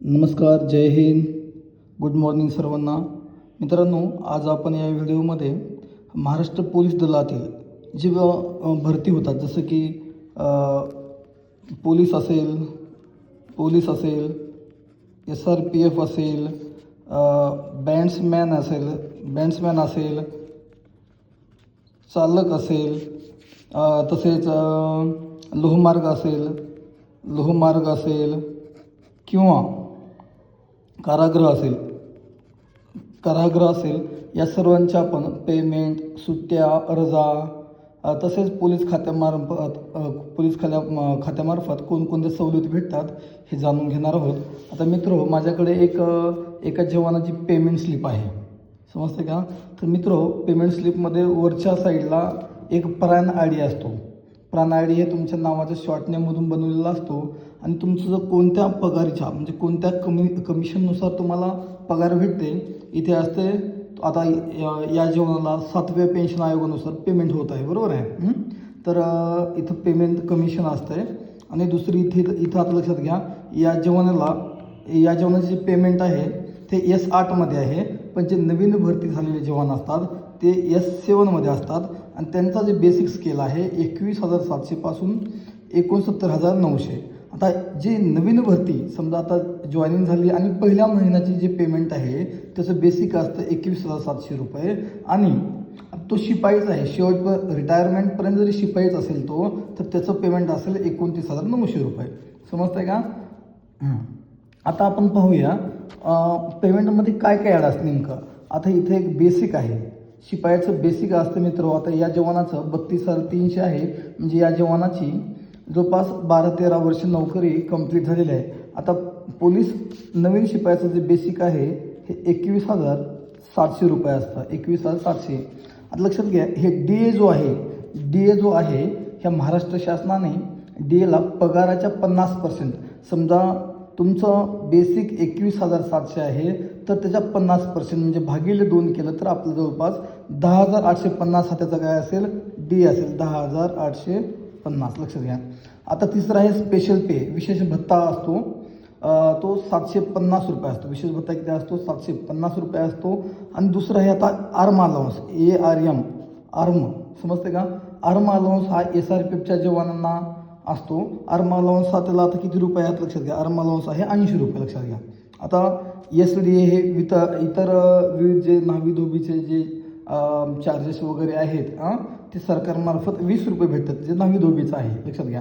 नमस्कार जय Hind. Good morning सर्वांना. मित्रांनो आज आपण या व्हिडिओमध्ये महाराष्ट्र पोलीस दलातील जे भरती होतात जसं की पोलीस असेल पोलीस असेल एस आर पी एफ असेल बँड्समॅन असेल बँड्समॅन असेल चालक असेल तसेच लोहमार्ग असेल लोहमार्ग असेल किंवा कारागृह असेल. कारागृह असेल या सर्वांच्या आपण पेमेंट सुट्ट्या रजा तसेच पोलीस खात्यामार्फत पोलीस खात्या खात्यामार्फत कोणकोणत्या सवलती भेटतात हे जाणून घेणार आहोत. आता मित्र माझ्याकडे एक एका जवानाची पेमेंट स्लिप आहे. समजते का? तर मित्र पेमेंट स्लिपमध्ये वरच्या साईडला एक प्राण आय डी असतो. प्राण आय डी हे तुमच्या नावाच्या शॉर्टनेममधून बनवलेला असतो. आणि तुमचं जर कोणत्या पगारीच्या म्हणजे कोणत्या कमी कमिशननुसार तुम्हाला पगार भेटते इथे असते आता या- जीवनाला सातव्या पेन्शन आयोगानुसार पेमेंट होत आहे बरोबर आहे? तर इथं पेमेंट कमिशन असतं. आहे आणि दुसरी इथे इथं आता लक्षात घ्या या जीवनाला या जवानाची जे पेमेंट आहे ते एस आठमध्ये आहे. पण जे नवीन भरती झालेले जवान असतात ते एस सेवनमध्ये असतात. आणि त्यांचा जे बेसिक स्केल आहे एकवीस हजार सातशेपासून एकोणसत्तर हजार नऊशे. आता जे नवीन भरती समजा आता जॉईनिंग झाली आणि पहिल्या महिन्याची जे पेमेंट आहे त्याचं बेसिक असतं एकवीस हजार सातशे रुपये. आणि तो शिपाईच आहे. शेवट रिटायरमेंटपर्यंत जरी शिपाईच असेल तो तर त्याचं पेमेंट असेल एकोणतीस हजार नऊशे रुपये. समजतंय का? आता आपण पाहूया पेमेंटमध्ये काय काय ॲड असतं नेमकं? आता इथे एक बेसिक आहे. शिपायाचं बेसिक असतं मित्र आता या जवानाचं बत्तीस हजार तीनशे आहे. म्हणजे या जवानाची जवळपास बारा तेरा वर्ष नोकरी कंप्लीट झालेली आहे. आता पोलीस नवीन शिपायाचं जे बेसिक आहे हे एकवीस हजार सातशे रुपये असतं. एकवीस हजार सातशे. आता लक्षात घ्या हे डी ए जो आहे डी ए जो आहे ह्या महाराष्ट्र शासनाने डी एला पगाराच्या पन्नास पर्सेंट समजा तुमचं बेसिक एकवीस हजार सातशे आहे तर त्याच्या पन्नास पर्सेंट म्हणजे भागिले दोन केलं तर आपलं जवळपास दहा हजार आठशे पन्नास हा त्याचा काय असेल? डी असेल. दहा हजार आठशे पन्नास. लक्षात घ्या. आता तिसरा आहे स्पेशल पे विशेष भत्ता असतो. तो सातशे पन्नास रुपये असतो. विशेष भत्ता किती असतो? सातशे पन्नास रुपये असतो. आणि दुसरं आहे आता arm allowance A R M arm समजते का? आर्म अलाउन्स हा एस आर पी एफच्या जवानांना असतो. आर्म अलाउन्स हा त्याला आता किती रुपये आहेत? लक्षात घ्या. आर्म अलाउन्स आहे ऐंशी रुपये. लक्षात घ्या. आता एस डी ए हे वित इतर विविध जे नावी धोबीचे जे चार्जेस वगैरे आहेत ते सरकारमार्फत वीस रुपये भेटतात. जे नावी धोबीचं आहे. लक्षात घ्या.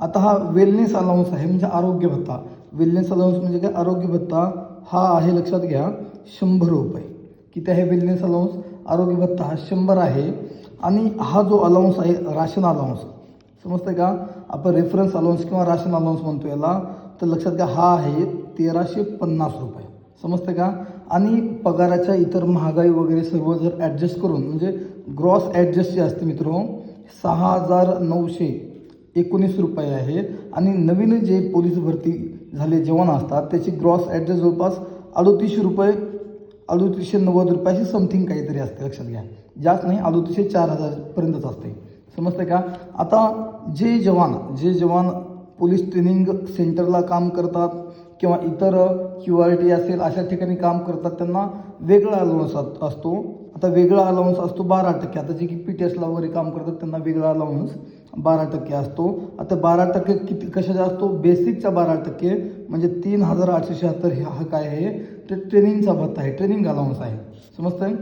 आता हा वेलनेस अलाउन्स आहे म्हणजे आरोग्य भत्ता. वेलनेस अलाउन्स म्हणजे काय? आरोग्य भत्ता हा आहे लक्षात घ्या शंभर रुपये. किती आहे वेलनेस अलाउन्स आरोग्य भत्ता हा शंभर आहे. आणि हा जो अलाउन्स आहे राशन अलाउन्स समजतं का? आपण रेफरन्स अलाउन्स किंवा राशन अलाउन्स म्हणतो याला. तर लक्षात घ्या हा आहे तेराशे पन्नास रुपये. समजतं का? आणि पगाराच्या इतर महागाई वगैरे सर्व जर ॲडजस्ट करून म्हणजे ग्रॉस ॲडजस्ट जे असते मित्र सहा हजार नऊशे एकोणीस रुपये आहे. आणि नवीन जे पोलीस भरती झाले जवान असतात त्याची ग्रॉस ॲडजस्ट जवळपास अडोतीसशे रुपये अडोतीसशे नव्वद रुपयाची समथिंग काहीतरी असते लक्षात घ्या. जास्त नाही अडोतीसशे चार हजारपर्यंतच असते. समजतं का? आता जे जवान जे जवान पोलीस ट्रेनिंग सेंटरला काम करतात किंवा इतर क्यू आर टी असेल अशा ठिकाणी काम करतात त्यांना वेगळा अलाउन्स असतो. आता वेगळा अलाउन्स असतो बारा टक्के. आता जे की पी टी एसला वगैरे काम करतात त्यांना वेगळा अलाउन्स बारा टक्के असतो. आता बारा टक्के किती कशाचा असतो? बेसिकचा बारा टक्के म्हणजे तीन हजार आठशे शहात्तर हे हा काय आहे. ते ट्रेनिंगचा भत्ता आहे ट्रेनिंग अलाउन्स आहे. समजतंय?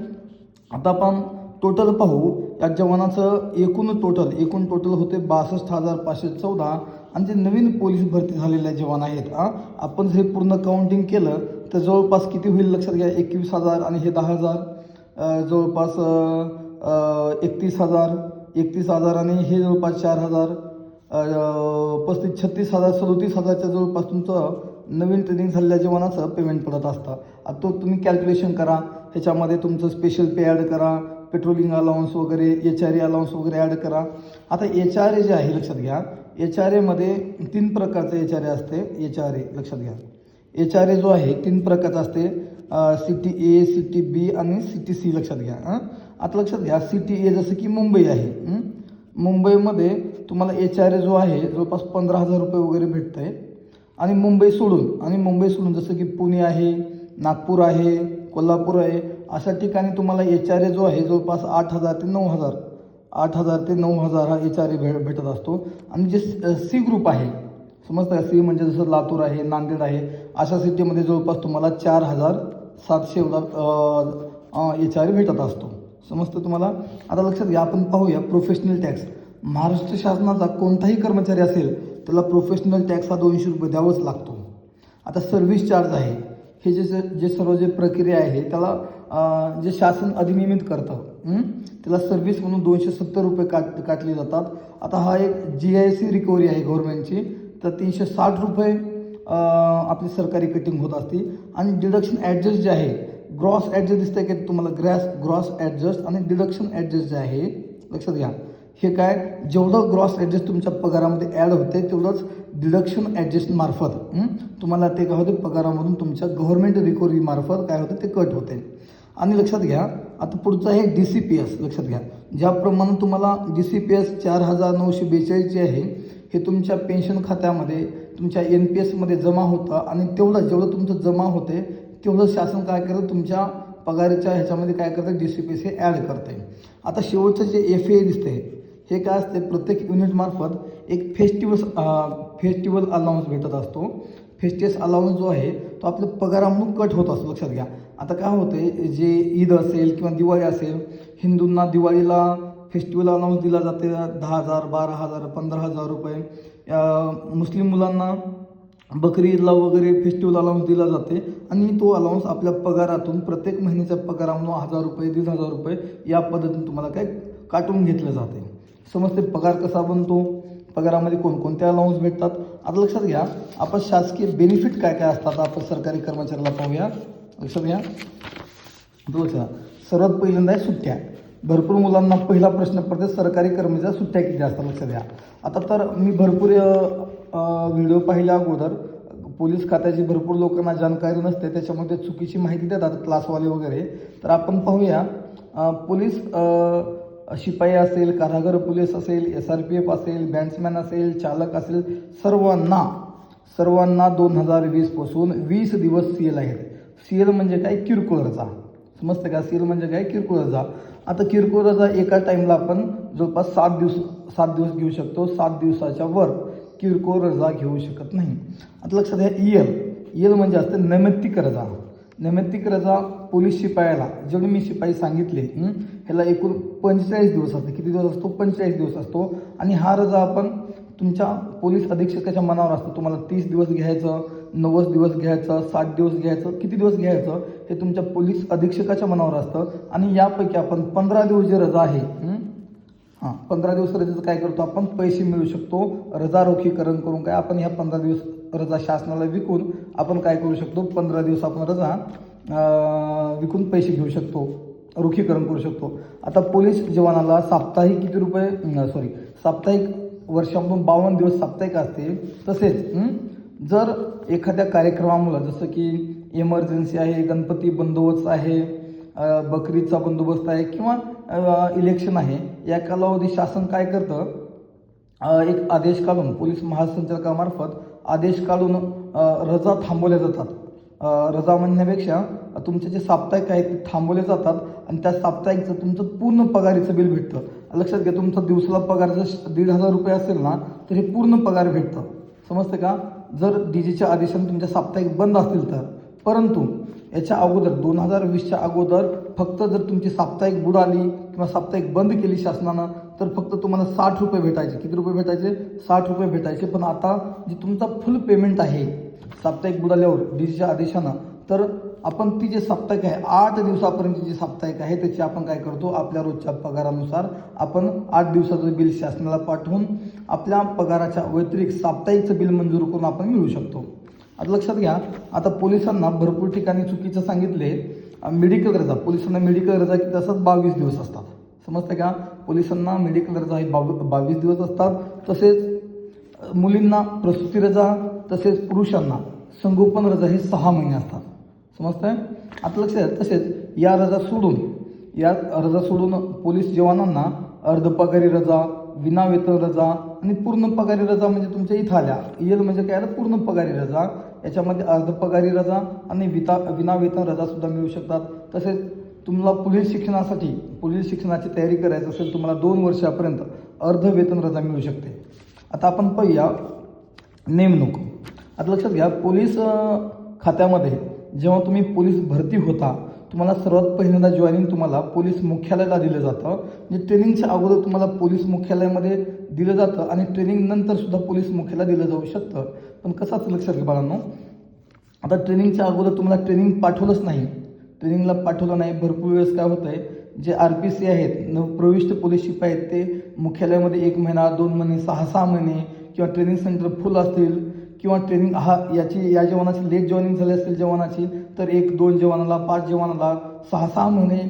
आता आपण टोटल पाहू. या जवानाचं एकूण टोटल एकूण टोटल होते बासष्ट हजार पाचशे चौदा. आणि जे नवीन पोलीस भरती झालेले जवान आहेत आपण जर हे पूर्ण काउंटिंग केलं तर जवळपास किती होईल लक्षात घ्या? एकवीस हजार आणि हे दहा हजार. जवळपास एकतीस हजार. एकतीस हजार आणि हे जवळपास चार हजार पस्तीस छत्तीस हजार सदोतीस हजारच्या जवळपास तुमचं नवीन ट्रेनिंग झालेल्या जवानाचं पेमेंट पडत असतं. आता तो तुम्ही कॅल्क्युलेशन करा. ह्याच्यामध्ये तुमचं स्पेशल पे ॲड करा. पेट्रोलिंग अलाउन्स वगैरे एच आर ए अलाउन्स वगैरे ॲड करा. आता एच आर ए जे आहे लक्षात घ्या. एच आर एमध्ये तीन प्रकारचं एच आर ए असते. एच आर ए लक्षात घ्या. एच आर ए जो आहे तीन प्रकारचा असते. C T A C T B आणि सी टी सी लक्षात घ्या हां. आता लक्षात घ्या सिटी ए जसं की मुंबई आहे मुंबईमध्ये तुम्हाला एच आर ए जो आहे जवळपास पंधरा हजार रुपये वगैरे भेटत आहे आणि मुंबई सोडून आणि मुंबई सोडून जसं की पुणे आहे नागपूर आहे कोल्हापूर आहे अशा ठिकाणी तुम्हाला एच आर ए जो आहे जवळपास आठ हजार ते नऊ हजार आठ हजार ते नऊ हजार हा एच आर ए भेट भेटत असतो. आणि जे सी ग्रुप आहे समजतं सी म्हणजे जसं लातूर आहे नांदेड आहे अशा सिटीमध्ये जवळपास तुम्हाला चार हजार सातशे एच आर ए भेटत असतो. समजतं तुम्हाला? आता लक्षात घ्या आपण पाहूया प्रोफेशनल टॅक्स महाराष्ट्र शासनाचा कोणताही कर्मचारी असेल त्याला प्रोफेशनल टॅक्स हा दोनशे रुपये द्यावाच लागतो. आता सर्व्हिस चार्ज आहे. हे जे जे- जे सर्व जे प्रक्रिया आहे त्याला जे शासन अधिनियमित करतं त्याला सर्व्हिस म्हणून दोनशे सत्तर रुपये काट काटले जातात. आता हा एक जी आय सी रिकव्हरी आहे गव्हर्नमेंटची तर तीनशे साठ रुपये आपली सरकारी कटिंग होत असते. आणि डिडक्शन ॲडजस्ट जे आहे ग्रॉस ॲडजस्ट दिसतंय की तुम्हाला? ग्रॅस ग्रॉस ॲडजस्ट आणि डिडक्शन ॲडजस्ट जे आहे लक्षात घ्या. हे काय? जेवढं ग्रॉस ॲडजस्ट तुमच्या पगारामध्ये ॲड होते तेवढंच डिडक्शन ॲडजस्टमार्फत तुम्हाला ते काय होते पगारामधून तुमच्या गव्हर्नमेंट रिकव्हरीमार्फत काय होते ते कट होते आणि लक्षात घ्या आता पुढचं आहे डी सी पी एस लक्षात घ्या. ज्याप्रमाणे तुम्हाला डी सी पी एस चार हजार नऊशे बेचाळीस जे आहे हे तुमच्या पेन्शन खात्यामध्ये तुमच्या एन पी एसमध्ये जमा होतं आणि तेवढं जेवढं तुमचं जमा होते तेवढं शासन काय करतं? तुमच्या पगाराच्या ह्याच्यामध्ये काय करतं? डी सी पी एस हे ॲड करते आता शेवटचं जे एफ ए आहे हे काय असते प्रत्येक युनिटमार्फत एक फेस्टिवल्स फेस्टिवल अलाउन्स भेटत असतो. फेस्टिवल्स अलाउन्स जो आहे तो आपल्या पगारामधून कट होत असतो. लक्षात घ्या. आता काय होतं जे ईद असेल किंवा दिवाळी असेल हिंदूंना दिवाळीला फेस्टिवल अलाउन्स दिला जाते. दहा हजार बारा हजार पंधरा हजार रुपये. मुस्लिम मुलांना बकरी ईदला वगैरे फेस्टिवल अलाउन्स दिला जाते. आणि तो अलाउन्स आपल्या पगारातून प्रत्येक महिन्याच्या पगारामधून हजार रुपये दीड हजार रुपये या पद्धतीने तुम्हाला काय काटून घेतलं जाते. समजते पगार कसा बनतो? पगारामध्ये कोणकोणते अलाउन्स भेटतात? आता लक्षात घ्या आपण शासकीय बेनिफिट काय काय असतात आपण सरकारी कर्मचाऱ्याला पाहूया. लक्षात घ्या. बघा सर्वात पहिल्यांदा आहे सुट्ट्या. भरपूर मुलांना पहिला प्रश्न पडतो सरकारी कर्मचाऱ्या सुट्ट्या किती असतात लक्ष द्या आता तर मी भरपूर व्हिडिओ पाहिल्या अगोदर पोलीस खात्याची भरपूर लोकांना जानकारी नसते त्याच्यामध्ये चुकीची माहिती देतात क्लासवाले वगैरे. तर आपण पाहूया पोलीस शिपाई असेल कारागर पोलीस असेल एस आर पी एफ असेल बँड्समॅन असेल चालक असेल सर्वांना सर्वांना दोन हजार वीसपासून वीस दिवस सी एल आहेत. सी एल म्हणजे काय? किरकोळचा. समजतं का? सील म्हणजे काय? किरकोळ रजा. आता किरकोळ रजा एका टाईमला आपण जवळपास सात दिवस सात दिवस घेऊ शकतो. सात दिवसाच्या वर किरकोळ रजा घेऊ शकत नाही. आता लक्षात घ्या ई एल ई एल म्हणजे असते नैमित्तिक रजा. नैमित्तिक रजा पोलीस शिपायाला जेवढे मी शिपाई सांगितले ह्याला एकूण पंचेचाळीस दिवस असते. किती दिवस असतो? पंचेचाळीस दिवस असतो. आणि हा रजा आपण तुमच्या पोलीस अधीक्षकाच्या मनावर असतो. तुम्हाला तीस दिवस घ्यायचं नव्वद दिवस घ्यायचं साठ दिवस घ्यायचं किती दिवस घ्यायचं हे तुमच्या पोलीस अधीक्षकाच्या मनावर असतं. आणि यापैकी आपण पंधरा दिवस जे रजा आहे हां? पंधरा दिवस रजेचं काय करतो आपण? पैसे मिळू शकतो. रजा रोखीकरण करून काय आपण ह्या पंधरा दिवस रजा शासनाला विकून आपण काय करू शकतो? पंधरा दिवस आपण रजा विकून पैसे घेऊ शकतो. रोखीकरण करू शकतो. आता पोलीस जवानाला साप्ताहिक किती रुपये सॉरी साप्ताहिक वर्षामधून बावन्न दिवस साप्ताहिक असते तसेच जर एखाद्या कार्यक्रमामुळं जसं की इमर्जन्सी आहे गणपती बंदोबस्त आहे बकरीचा बंदोबस्त आहे किंवा इलेक्शन आहे या कालावधी शासन काय करतं? एक आदेश काढून पोलीस महासंचालकामार्फत आदेश काढून रजा थांबवल्या जातात. रजा म्हणण्यापेक्षा तुमचे जे साप्ताहिक आहेत ते थांबवले जातात आणि त्या साप्ताहिकचं तुमचं पूर्ण पगारीचं बिल भेटतं. लक्षात घ्या तुमचा दिवसाला पगार जर दीड हजार रुपये असेल ना तर हे पूर्ण पगार भेटतं. समजतं का? जर डी जेच्या आदेशाने तुमच्या साप्ताहिक बंद असतील तर. परंतु याच्या अगोदर दोन हजार वीसच्या अगोदर फक्त जर तुमची साप्ताहिक बुडाली किंवा साप्ताहिक बंद केली शासनानं तर फक्त तुम्हाला साठ रुपये भेटायचे. किती रुपये भेटायचे? साठ रुपये भेटायचे. पण आता जी तुमचा फुल पेमेंट आहे साप्ताहिक बुडाल्यावर डी जेच्या आदेशानं तर आपण ती जे साप्ताहिक आहे आठ दिवसापर्यंत जी साप्ताहिक आहे त्याची आपण काय करतो? आपल्या रोजच्या पगारानुसार आपण आठ दिवसाचं बिल शासनाला पाठवून आपल्या पगाराच्या व्यतिरिक्त साप्ताहिकचं बिल मंजूर करून आपण मिळू शकतो. आता लक्षात घ्या आता पोलिसांना भरपूर ठिकाणी चुकीचं सांगितले. मेडिकल रजा पोलिसांना मेडिकल रजा किती असतात बावीस दिवस असतात. समजतं का? पोलिसांना मेडिकल रजा ही बाव बावीस दिवस असतात. तसेच मुलींना प्रसूती रजा तसेच पुरुषांना संगोपन रजा हे सहा महिने असतात. समजतंय? आता लक्षात तसेच या रजा सोडून या रजा सोडून पोलीस जवानांना अर्धपगारी रजा विनावेतन रजा आणि पूर्ण पगारी रजा म्हणजे तुमच्या इथं आल्या. इयल म्हणजे काय? आलं पूर्ण पगारी रजा. याच्यामध्ये अर्ध पगारी रजा आणि विता विना वेतन रजा सुद्धा मिळू शकतात. तसेच तुम्हाला पुढील शिक्षणासाठी पुढील शिक्षणाची तयारी करायची असेल तुम्हाला दोन वर्षापर्यंत अर्ध वेतन रजा मिळू शकते. आता आपण पाहूया नेमणूक. आता लक्षात घ्या पोलीस खात्यामध्ये जेव्हा तुम्ही पोलीस भरती होता तुम्हाला सर्वात पहिल्यांदा जॉईनिंग तुम्हाला पोलीस मुख्यालयाला दिलं जातं म्हणजे ट्रेनिंगच्या अगोदर तुम्हाला पोलीस मुख्यालयामध्ये दिलं जातं आणि ट्रेनिंग नंतर सुद्धा पोलीस मुख्यालयाला दिलं जाऊ शकतं. पण कसं लक्षात घ्या बाळांनो? आता ट्रेनिंगच्या अगोदर तुम्हाला ट्रेनिंग पाठवलंच नाही. ट्रेनिंगला पाठवलं नाही भरपूर वेळेस काय होतं आहे जे आर पी सी आहेत नवप्रविष्ट पोलीस शिपाई आहेत ते मुख्यालयामध्ये एक महिना दोन महिने सहा सहा महिने किंवा ट्रेनिंग सेंटर फुल असतील. किंवा ट्रेनिंग हा याची या जवानाची लेट जॉईनिंग झाली असेल जवानाची तर एक दोन जवानाला पाच जवानाला सहा सहा महिने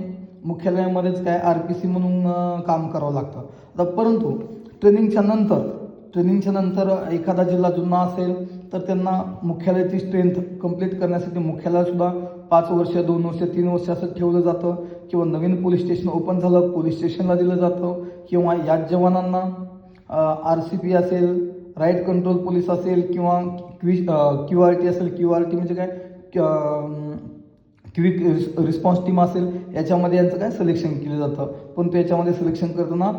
मुख्यालयामध्येच काय आर पी सी म्हणून काम करावं लागतं. आता परंतु ट्रेनिंगच्या नंतर ट्रेनिंगच्या नंतर एखादा जिल्हा जुना असेल तर त्यांना मुख्यालयाची स्ट्रेंथ कंप्लीट करण्यासाठी मुख्यालयासुद्धा पाच वर्ष दोन वर्ष तीन वर्ष असं ठेवलं जातं. किंवा नवीन पोलीस स्टेशन ओपन झालं पोलीस स्टेशनला दिलं जातं. किंवा याच जवानांना आर सी पी असेल राईट कंट्रोल पोलीस असेल किंवा क्वी क्यू आर टी असेल क्यू आर टी म्हणजे काय क्विक रिस्पॉन्स टीम असेल याच्यामध्ये यांचं काय सिलेक्शन केलं जातं. पण तो याच्यामध्ये सिलेक्शन करताना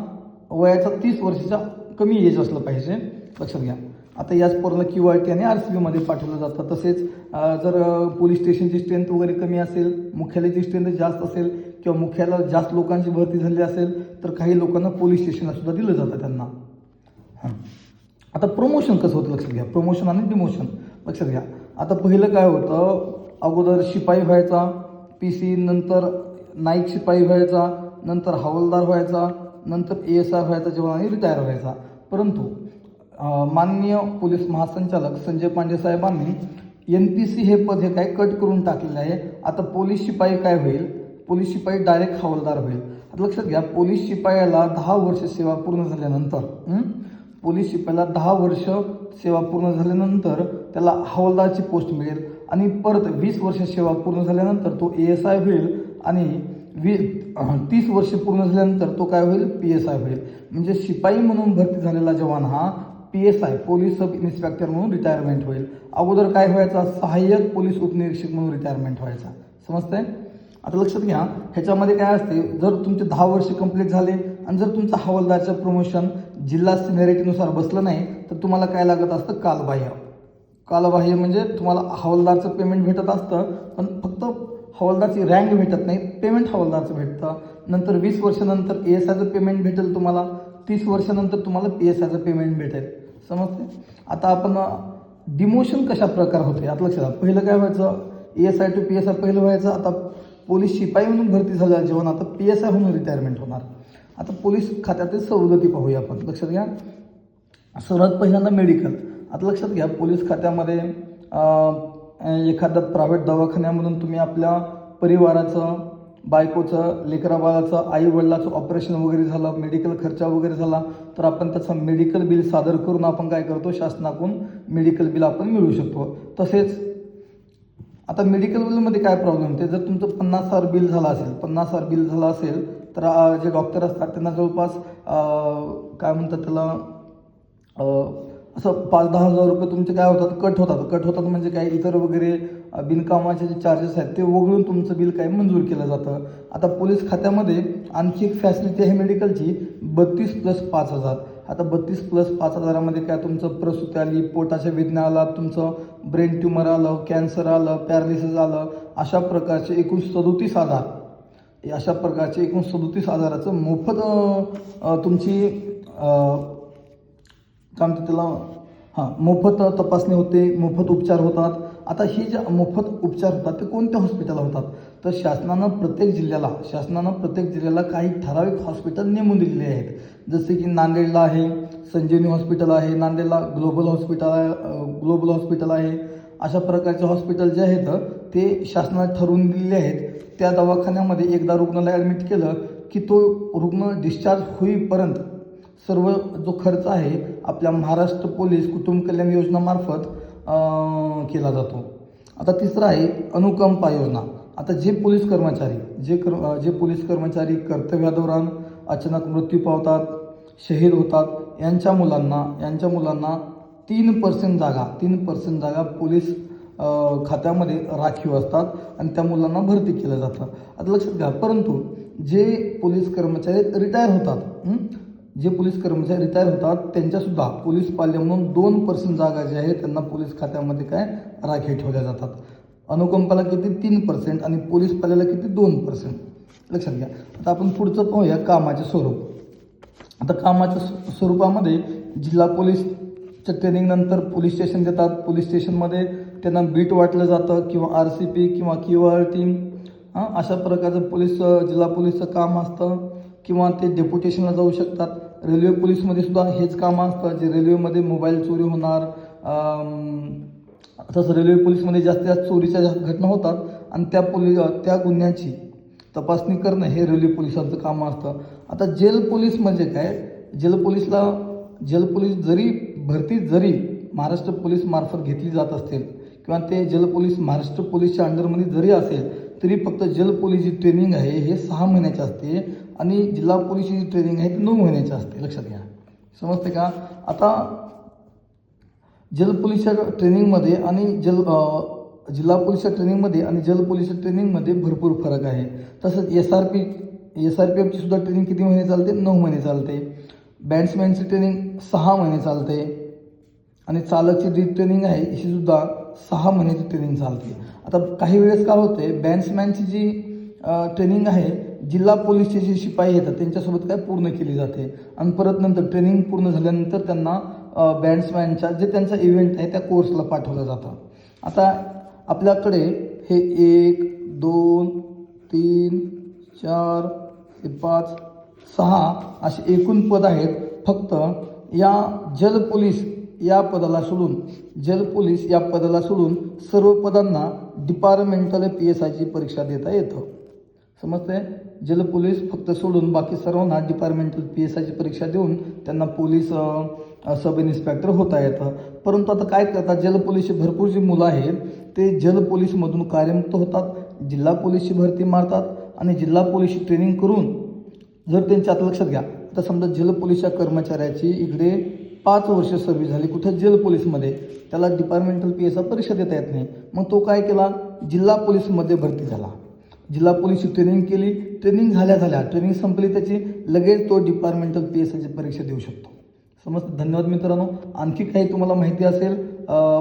वयाचा तीस वर्षाचा कमी एज असलं पाहिजे. लक्षात घ्या. आता याच पोराला क्यू आर टी आणि आर सी बीमध्ये पाठवलं जातं. तसेच जर पोलीस स्टेशनची स्ट्रेंथ वगैरे कमी असेल मुख्यालयाची स्ट्रेंथ जास्त असेल किंवा मुख्याला जास्त लोकांची भरती झाली असेल तर काही लोकांना पोलीस स्टेशनला सुद्धा दिलं जातं त्यांना. हां. आता प्रमोशन कसं होतं लक्षात घ्या. प्रमोशन आणि डिमोशन लक्षात घ्या. आता पहिलं काय होतं? अगोदर शिपाई व्हायचा पी सी नंतर नाईक शिपाई व्हायचा नंतर हवालदार व्हायचा नंतर ए एस आय व्हायचा जवानी रिटायर व्हायचा. परंतु माननीय पोलीस महासंचालक संजय पांडे साहेबांनी एन पी सी हे पद हे काय कट करून टाकलेलं आहे? आता पोलीस शिपाई काय होईल? पोलीस शिपाई डायरेक्ट हवालदार होईल. आता लक्षात घ्या पोलीस शिपायाला दहा वर्ष सेवा पूर्ण झाल्यानंतर पोलीस शिपायाला दहा वर्ष सेवा पूर्ण झाल्यानंतर त्याला हवालदारची पोस्ट मिळेल आणि परत वीस वर्ष सेवा पूर्ण झाल्यानंतर तो ए एस आय होईल आणि वी तीस वर्ष पूर्ण झाल्यानंतर तो काय होईल? पी एस आय होईल. म्हणजे शिपाई म्हणून भरती झालेला जवान हा P S I police sub inspector म्हणून रिटायरमेंट होईल. अगोदर काय व्हायचा? सहाय्यक पोलीस उपनिरीक्षक म्हणून रिटायरमेंट व्हायचा. समजतंय? आता लक्षात घ्या ह्याच्यामध्ये काय असते? जर तुमचे दहा वर्ष कंप्लीट झाले आणि जर तुमचं हवालदारचं प्रमोशन जिल्हा सिनेरिटीनुसार बसलं नाही तर तुम्हाला काय लागत असतं? कालबाह्य. कालबाह्य म्हणजे तुम्हाला हवालदारचं पेमेंट भेटत असतं पण फक्त हवालदारची रँक भेटत नाही पेमेंट हवालदारचं भेटतं. नंतर वीस वर्षानंतर ए एस आयचं पेमेंट भेटेल तुम्हाला तीस वर्षानंतर तुम्हाला पी एस आयचं पेमेंट भेटेल. समजते आता आपण डिमोशन कशा प्रकार होते आता लक्षात पहिलं काय व्हायचं? A S I to P S I पहिलं व्हायचं. आता पोलीस शिपाई म्हणून भरती झालं जेवण. आता पी एस आय म्हणून रिटायरमेंट होणार. आता पोलीस खात्यातील सवलती पाहूया आपण. लक्षात घ्या. सर्वात पहिल्यांदा मेडिकल आता लक्षात घ्या पोलीस खात्यामध्ये एखाद्या प्रायव्हेट दवाखान्यामधून तुम्ही आपल्या परिवाराचं बायकोचं लेकराबाळाचं आई वडिलाचं ऑपरेशन वगैरे झालं मेडिकल खर्च वगैरे झाला तर आपण त्याचं मेडिकल बिल सादर करून आपण काय करतो? शासनाकडून मेडिकल बिल आपण मिळवू शकतो. तसेच आता मेडिकल बिलमध्ये काय प्रॉब्लेम होते जर तुमचं पन्नास हजार बिल झालं असेल पन्नास हजार बिल झालं असेल तर जे डॉक्टर असतात त्यांना जवळपास काय म्हणतात त्याला असं पाच दहा हजार रुपये तुमचे काय होतात कट होतात. कट होतात म्हणजे काय इतर वगैरे बिनकामाचे जे चार्जेस आहेत ते वगळून तुमचं बिल काय मंजूर केलं जातं. आता पोलीस खात्यामध्ये आणखी एक फॅसिलिटी आहे मेडिकलची बत्तीस प्लस पाच हजार. आता बत्तीस प्लस पाच हजारामध्ये काय तुमचं प्रसूती आली पोटाच्या वेदना आला तुमचं ब्रेन ट्युमर आलं कॅन्सर आलं पॅरालिसिस आलं अशा प्रकारचे एकूण सदोतीस हजार. अशा प्रकारचे एकूण सदोतीस हजाराचं मोफत तुमची काय म्हणतात त्याला? हां मोफत तपासणी होते मोफत उपचार होतात. आता ही जे मोफत उपचार होतात ते कोणत्या हॉस्पिटलला होतात? तर शासनानं प्रत्येक जिल्ह्याला शासनानं प्रत्येक जिल्ह्याला काही ठराविक हॉस्पिटल नेमून दिलेले आहेत. जसे की नांदेडला आहे संजीवनी हॉस्पिटल आहे नांदेडला ग्लोबल हॉस्पिटल आहे ग्लोबल हॉस्पिटल आहे. अशा प्रकारचे हॉस्पिटल जे आहेत ते शासनाने ठरवून दिलेले आहेत. त्या दवाखान्यामध्ये एकदा रुग्णाला ॲडमिट केलं की तो रुग्ण डिस्चार्ज होईपर्यंत सर्व जो खर्च आहे आपल्या महाराष्ट्र पोलीस कुटुंब कल्याण योजनामार्फत केला जातो. आता तिसरा आहे अनुकंपा योजना. आता जे पोलीस कर्मचारी जे कर जे पोलीस कर्मचारी कर्तव्यादौरान अचानक मृत्यू पावतात शहीद होतात यांच्या मुलांना यांच्या मुलांना तीन पर्सेंट जागा तीन पर्सेंट जागा पोलीस खात्यामध्ये राखीव असतात आणि त्या मुलांना भरती केलं जातं. आता लक्षात घ्या परंतु जे पोलीस कर्मचारी रिटायर होतात जे पोलीस कर्मचारी रिटायर होतात त्यांच्यासुद्धा पोलीस पाल्य म्हणून दोन पर्सेंट जागा ज्या आहेत त्यांना पोलीस खात्यामध्ये काय? राखीव ठेवल्या जातात. अनुकंपाला किती? तीन पर्सेंट आणि पोलीस पाल्याला किती? दोन पर्सेंट लक्षात घ्या. आता आपण पुढचं पाहूया कामाचे स्वरूप. आता कामाच्या स्वरूपामध्ये जिल्हा पोलीस पोलीसच्या ट्रेनिंगनंतर पोलीस स्टेशन देतात पोलीस स्टेशनमध्ये त्यांना बीट वाटलं जातं किंवा आर सी पी किंवा क्यू टीम हां अशा प्रकारचं पोलीस जिल्हा पोलीसचं काम असतं. किंवा ते डेप्युटेशनला जाऊ शकतात. रेल्वे पोलीसमध्ये सुद्धा हेच काम असतं. जे रेल्वेमध्ये मोबाईल चोरी होणार तसं रेल्वे पोलीसमध्ये जास्तीत जास्त चोरीच्या जास्त घटना होतात. आणि त्या पोलीस त्या गुन्ह्याची तपासणी करणं हे रेल्वे पोलिसांचं काम असतं. आता जेल पोलीस म्हणजे काय? जेल पोलीसला जलपोलीस जरी भरती जरी महाराष्ट्र पोलीस मार्फत घेतली जात असेल किंवा ते जलपोलीस महाराष्ट्र पोलीसच्या अंडरमध्ये जरी असेल तरी फक्त जेल जी ट्रेनिंग आहे हे सहा महिन्याची असते आणि जिल्हा पोलीसची जी ट्रेनिंग आहे ती नऊ महिन्याची असते. लक्षात घ्या. समजते का? आता जलपोलीसच्या ट्रेनिंगमध्ये आणि जल जिल्हा पोलीसच्या ट्रेनिंगमध्ये आणि जल पोलीसच्या ट्रेनिंगमध्ये भरपूर फरक आहे. तसंच S R P S R P एफची सुद्धा ट्रेनिंग किती महिने चालते? नऊ महिने चालते. बँड्समॅनची ट्रेनिंग सहा महिने चालते. आणि चालकची जी ट्रेनिंग आहे ही सुद्धा सहा महिन्याची ट्रेनिंग चालते. आता काही वेळेस काय होते बॅट्समॅनची जी ट्रेनिंग आहे जिल्हा पोलीसचे जे शिपाई येतात त्यांच्यासोबत काय पूर्ण केली जाते. आणि परत नंतर ट्रेनिंग पूर्ण झाल्यानंतर त्यांना बँड्समॅनच्या जे त्यांचा इव्हेंट आहे त्या कोर्सला पाठवलं जातं आता आपल्याकडे हे एक दोन तीन चार हे पाच सहा असे एकूण पद आहेत. फक्त या जल पोलीस या पदाला सोडून जल पोलीस या पदाला सोडून सर्व पदांना डिपार्टमेंटल पी एस आयची परीक्षा देता येतं. समजते जल पोलीस फक्त सोडून बाकी सर्वांना डिपार्टमेंटल पी एस आयची परीक्षा देऊन त्यांना पोलीस सब इन्स्पेक्टर होता येतं. परंतु आता काय करतात? जल पोलीसची भरपूर जी मुलं आहेत ते जल पोलीसमधून कार्यमुक्त होतात जिल्हा पोलीसची भरती मारतात आणि जिल्हा पोलीसची ट्रेनिंग करून जर त्यांच्या आता लक्षात घ्या आता समजा जल पोलीसच्या कर्मचाऱ्याची इकडे पाच वर्ष सर्व्हिस झाली. कुठं जल पोलीसमध्ये? त्याला डिपार्टमेंटल पी एस परीक्षा देता येत नाही. मग तो काय केला? जिल्हा पोलीसमध्ये भरती झाला. जिल्हा पोलीसची ट्रेनिंग केली. ट्रेनिंग झाल्या झाल्या. ट्रेनिंग संपली त्याची. लगेच तो डिपार्टमेंटल पी एस आयची परीक्षा देऊ शकतो. समजतं धन्यवाद मित्रांनो. आणखी काही तुम्हाला माहिती असेल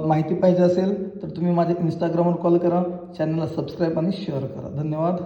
माहिती पाहिजे असेल तर तुम्ही माझ्या इंस्टाग्रामवर कॉल करा. चॅनलला सबस्क्राईब आणि शेअर करा. धन्यवाद.